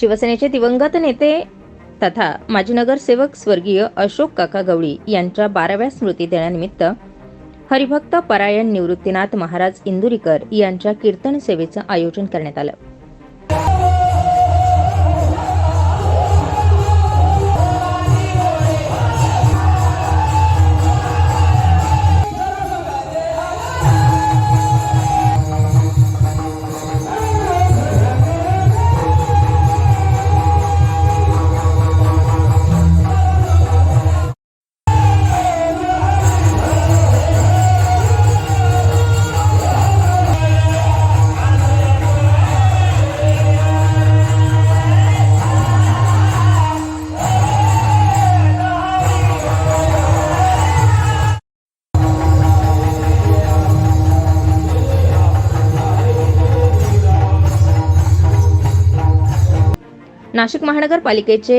शिवसेनेचे दिवंगत नेते तथा माजी नगरसेवक स्वर्गीय अशोक काका गवळी यांच्या बाराव्या स्मृती देण्यानिमित्त हरिभक्त परायण निवृत्तीनाथ महाराज इंदुरीकर यांच्या कीर्तन सेवेचं आयोजन करण्यात आलं. नाशिक महानगरपालिकेचे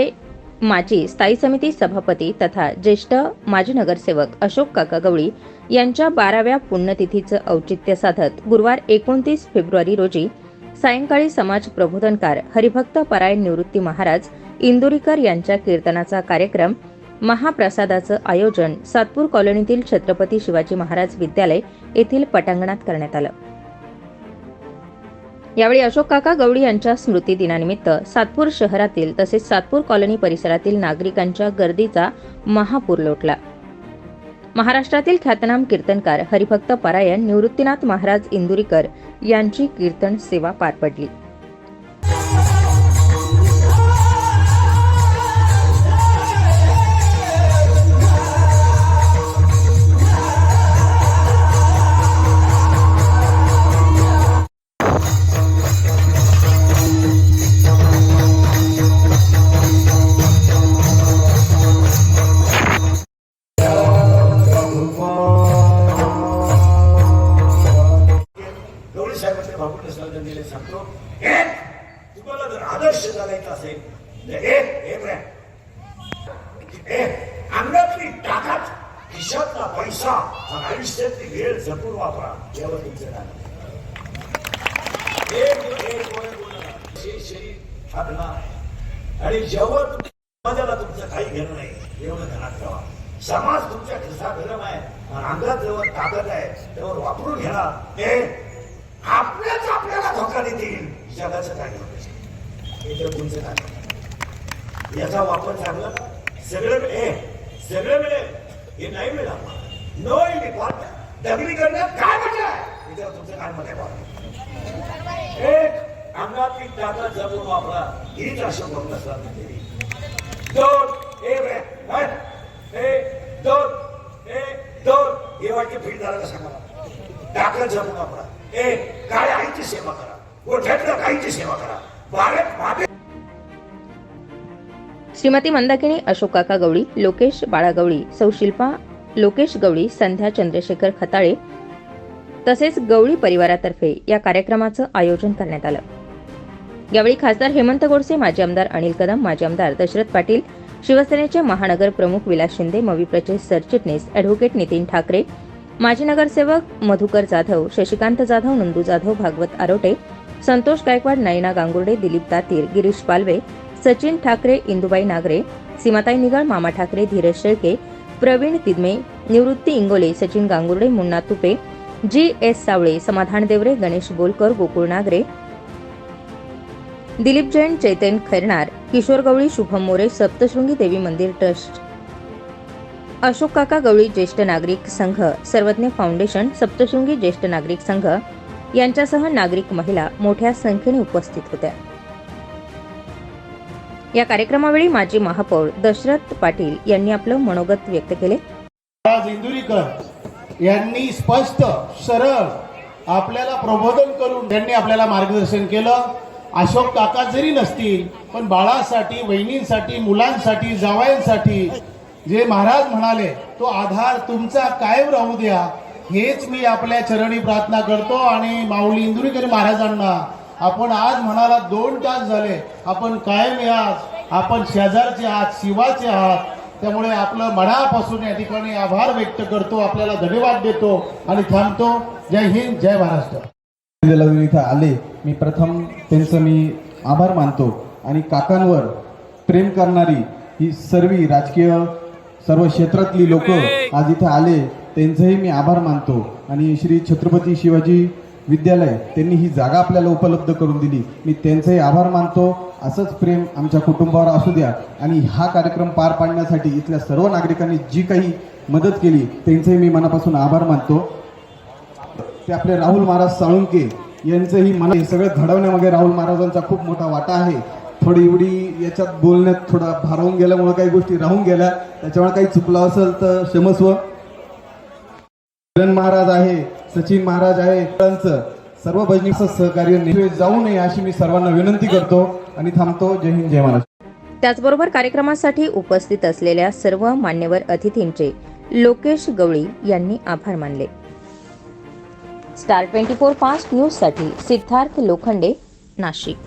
माजी स्थायी समिती सभापती तथा ज्येष्ठ माजी नगरसेवक अशोक काका गवळी यांच्या बाराव्या पुण्यतिथीचं औचित्य साधत गुरुवार एकोणतीस फेब्रुवारी रोजी सायंकाळी समाज प्रबोधनकार हरिभक्त परायण निवृत्ती महाराज इंदुरीकर यांच्या कीर्तनाचा कार्यक्रम महाप्रसादाचं आयोजन सातपूर कॉलनीतील छत्रपती शिवाजी महाराज विद्यालय येथील पटांगणात करण्यात आलं. यावेळी अशोक काका गवळी यांच्या स्मृती दिनानिमित्त सातपूर शहरातील तसेच सातपूर कॉलनी परिसरातील नागरिकांच्या गर्दीचा महापूर लोटला. महाराष्ट्रातील ख्यातनाम कीर्तनकार हरिभक्त परायण निवृत्तीनाथ महाराज इंदुरीकर यांची कीर्तन सेवा पार पडली. आदर्श चालायचा असेल तर एक हे अंगातली टाकाच खिशातला पैसा आयुष्यातली वेळ जपून वापरा जेव्हा तुमचं एक एक वय बोला शरीर आपला आणि जेव्हा तुम्ही समाजाला तुमचं काही घेणं नाही एवढं ध्यानात ठेवा समाज तुमच्या खिसा गरम आहे अंगात जेव्हा ताकद आहे तेव्हा वापरून घ्या हे आपल्याच आपल्याला धोका देतील जगाचं काय हे तर याचा वापर चांगला सगळं मिळेल सगळं मिळेल. हे नाही मिळालं नो इम्पॉर्टंट दगडी करण्यात काय म्हणजे आहे? तुमचं काय मत आहे बा एक अंगातली ताकद जपून वापरा. हीच अशा भक्त असतात दोन ए रे हट. दोन ए दोन. हे वाटते फिट झालं का मला. दाखल जपून वापरा. ए काय आईची सेवा करा. गोठ्यातल्या काहीची सेवा करा. श्रीमती मंदाकिनी अशोकाका गवळी लोकेश बाळा गवळी लोकेश गवळी संध्या चंद्रशेखर खताळे तसेच गवळी परिवारातर्फे या कार्यक्रमाचं आयोजन करण्यात आलं. यावेळी खासदार हेमंत गोडसे माजी आमदार अनिल कदम माजी आमदार दशरथ पाटील शिवसेनेचे महानगर प्रमुख विलास शिंदे मविप्रचे सरचिटणीस अॅडव्होकेट नितीन ठाकरे माजी नगरसेवक मधुकर जाधव शशिकांत जाधव नंदू जाधव भागवत आरोटे संतोष गायकवाड नयना गांगुर्डे दिलीप दातीर गिरीश पालवे सचिन ठाकरे इंदुबाई नागरे सीमाताई निगळ मामा ठाकरे धीरज शेळके प्रवीण तिदमे निवृत्ती इंगोले सचिन गांगुर्डे मुन्ना तुपे जी एस सावळे समाधान देवरे गणेश बोलकर गोकुळ नागरे दिलीप जैन चैतन्य खैरनार किशोर गवळी शुभम मोरे सप्तशृंगी देवी मंदिर ट्रस्ट. अशोक काका गवळी ज्येष्ठ नागरिक संघ सर्वज्ञ फाउंडेशन सप्तशृंगी ज्येष्ठ नागरिक संघ यांच्यासह नागरिक महिला मोठ्या संख्येने उपस्थित होत्या. या कार्यक्रमावेळी माजी महापौर दशरथ पाटील यांनी आपलं मनोगत व्यक्त केले. इंदुरीकर यांनी स्पष्ट सरळ आपल्याला प्रबोधन करून त्यांनी आपल्याला मार्गदर्शन केलं. अशोक काका जरी नसतील पण बाळासाठी वहिनींसाठी मुलांसाठी जावयांसाठी जे महाराज म्हणाले तो आधार तुमचा कायम राहू द्या. हेच मी आपल्या चरणी प्रार्थना करतो आणि माऊली इंदुरीकर महाराजांना आपण आज म्हणाला दोन तास झाले आपण कायम याच आपण शेजारचे आहात शिवाचे आहात. त्यामुळे आपलं मनापासून या ठिकाणी आभार व्यक्त करतो आपल्याला धन्यवाद देतो आणि थांबतो. जय हिंद जय महाराष्ट्र. इथं आले. मी प्रथम त्यांचं मी आभार मानतो आणि काकांवर प्रेम करणारी ही सर्व राजकीय सर्व क्षेत्रातली लोक आज इथे आले. त्यांचंही मी आभार मानतो. आणि श्री छत्रपती शिवाजी विद्यालय त्यांनी ही जागा आपल्याला उपलब्ध करून दिली. मी त्यांचंही आभार मानतो. असंच प्रेम आमच्या कुटुंबावर असू द्या. आणि हा कार्यक्रम पार पाडण्यासाठी इथल्या सर्व नागरिकांनी जी काही मदत केली त्यांचंही मी मनापासून आभार मानतो. ते आपले राहुल महाराज साळुंके यांचंही मला हे सगळं घडवण्यामागे राहुल महाराजांचा खूप मोठा वाटा आहे. थोडी एवढी याच्यात बोलण्यात थोडा भारावून गेल्यामुळं काही गोष्टी राहून गेल्या. त्याच्यामुळे काही चुकलं असेल तर क्षमस्व. महाराज आहे सचिन महाराज आहे त्यांचं सर्व भजनीचं सहकार्य जाऊ नये अशी मी सर्वांना विनंती करतो आणि थांबतो. जय हिंद जय महाराष्ट्र. त्याचबरोबर कार्यक्रमासाठी उपस्थित असलेल्या सर्व मान्यवर अतिथींचे लोकेश गवळी यांनी आभार मानले. स्टार ट्वेंटी फोर फास्ट न्यूजसाठी सिद्धार्थ लोखंडे नाशिक.